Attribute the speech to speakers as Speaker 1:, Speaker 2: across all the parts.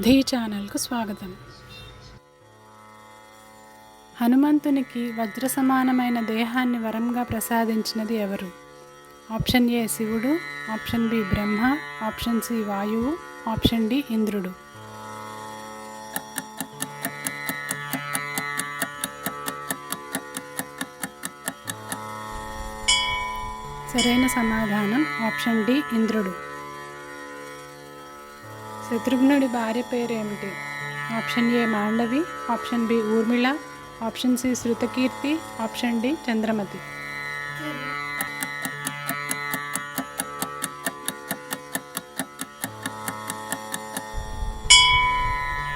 Speaker 1: ధీ ఛానల్కు స్వాగతం. హనుమంతునికి వజ్ర సమానమైన దేహాన్ని వరంగా ప్రసాదించినది ఎవరు? ఆప్షన్ ఏ శివుడు option B Brahma option C వాయువు ఆప్షన్ డి ఇంద్రుడు. సరైన సమాధానం ఆప్షన్ డి ఇంద్రుడు. శత్రుఘ్నుడి భార్య పేరు ఏమిటి option A Mandavi option B Urmila option C Shrutakirti option D Chandramati.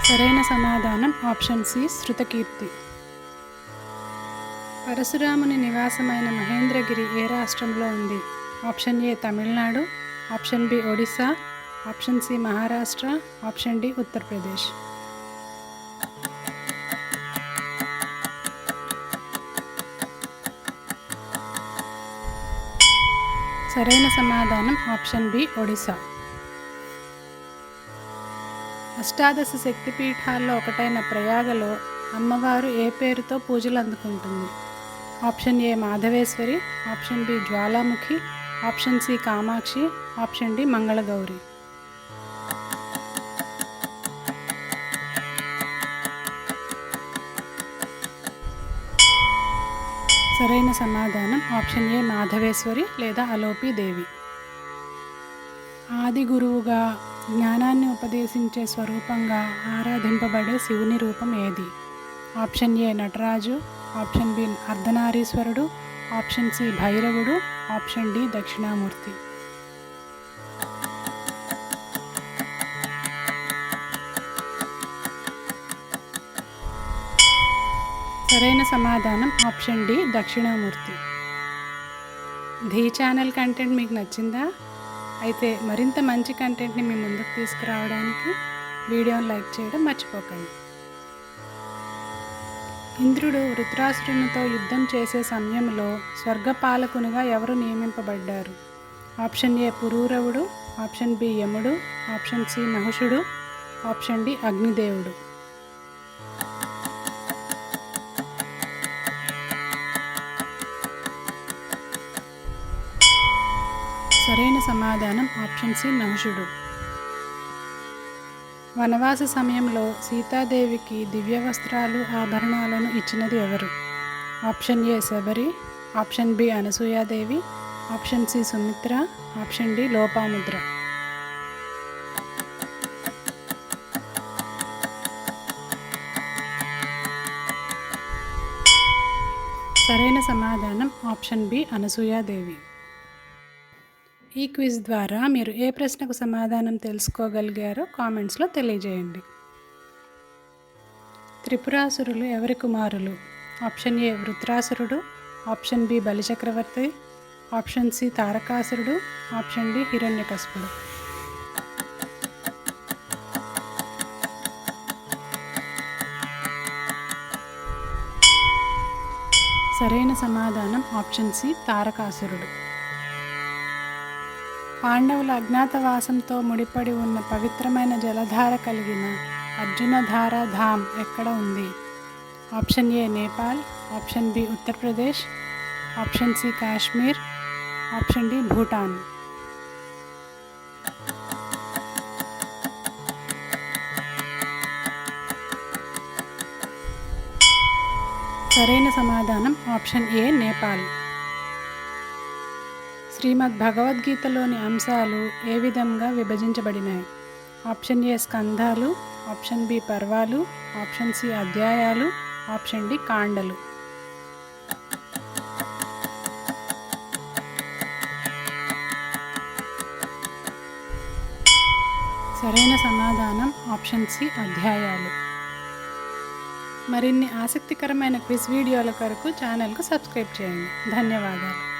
Speaker 1: సరైన సమాధానం ఆప్షన్ సి శృతకీర్తి. పరశురాముని నివాసమైన మహేంద్రగిరి ఏ రాష్ట్రంలో ఉంది? Option A Tamil Nadu option B Odisha option C Maharashtra option D Uttar Pradesh. సరైన సమాధానం ఆప్షన్ బి ఒడిశా. అష్టాదశ శక్తిపీఠాల్లో ఒకటైన ప్రయాగలో అమ్మవారు ఏ పేరుతో పూజలు అందుకుంటుంది? Option A Madhaveshwari option B Jwalamukhi option C Kamakshi option D Mangalagauri. సరైన సమాధానం ఆప్షన్ ఏ మాధవేశ్వరి లేదా అలోపి దేవి. ఆది గురువుగా జ్ఞానాన్ని ఉపదేశించే స్వరూపంగా ఆరాధింపబడే శివుని రూపం ఏది? Option A Nataraju option B అర్ధనారీశ్వరుడు ఆప్షన్ సి భైరవుడు ఆప్షన్ డి దక్షిణామూర్తి. సరైన సమాధానం option D Dakshinamurthy. The channel content మీకు నచ్చిందా? అయితే మరింత మంచి కంటెంట్ని మీ ముందుకు తీసుకురావడానికి వీడియోని లైక్ చేయడం మర్చిపోకండి. ఇంద్రుడు వృత్రాసురునితో యుద్ధం చేసే సమయంలో స్వర్గపాలకునిగా ఎవరు నియమింపబడ్డారు? ఆప్షన్ ఏ పురూరవుడు ఆప్షన్ బి యముడు ఆప్షన్ సి నహుషుడు ఆప్షన్ డి అగ్నిదేవుడు. సరైన సమాధానం ఆప్షన్ సి నహుషుడు వనవాస సమయంలో సీతాదేవికి దివ్య వస్త్రాలు ఆభరణాలను ఇచ్చినది ఎవరు? Option A Shabari option B Anasuya Devi option C Sumitra option D Lopamudra. సరైన సమాధానం ఆప్షన్ బి అనసూయాదేవి. ఈ క్విజ్ ద్వారా మీరు ఏ ప్రశ్నకు సమాధానం తెలుసుకోగలిగారో కామెంట్స్లో తెలియజేయండి. త్రిపురాసురులు ఎవరి కుమారులు? Option A వృత్రాసురుడు option B Bali Chakravarthi option C తారకాసురుడు option D హిరణ్యకశపుడు. సరైన సమాధానం ఆప్షన్ సి తారకాసురుడు. పాండవుల అజ్ఞాతవాసంతో ముడిపడి ఉన్న పవిత్రమైన జలధార కలిగిన అర్జునధార ధామ్ ఎక్కడ ఉంది? Option A Nepal option B Uttar Pradesh option C Kashmir option D Bhutan. సరైన సమాధానం ఆప్షన్ ఏ నేపాల్. శ్రీమద్ భగవద్గీతలోని అంశాలు ఏ విధంగా విభజించబడినాయి? ఆప్షన్ ఏ స్కంధాలు ఆప్షన్ బి పర్వాలు ఆప్షన్ సి అధ్యాయాలు ఆప్షన్ డి కాండలు. సరైన సమాధానం ఆప్షన్ సి అధ్యాయాలు. మరిన్ని ఆసక్తికరమైన క్విజ్ వీడియోల కొరకు ఛానల్కు సబ్స్క్రైబ్ చేయండి. ధన్యవాదాలు.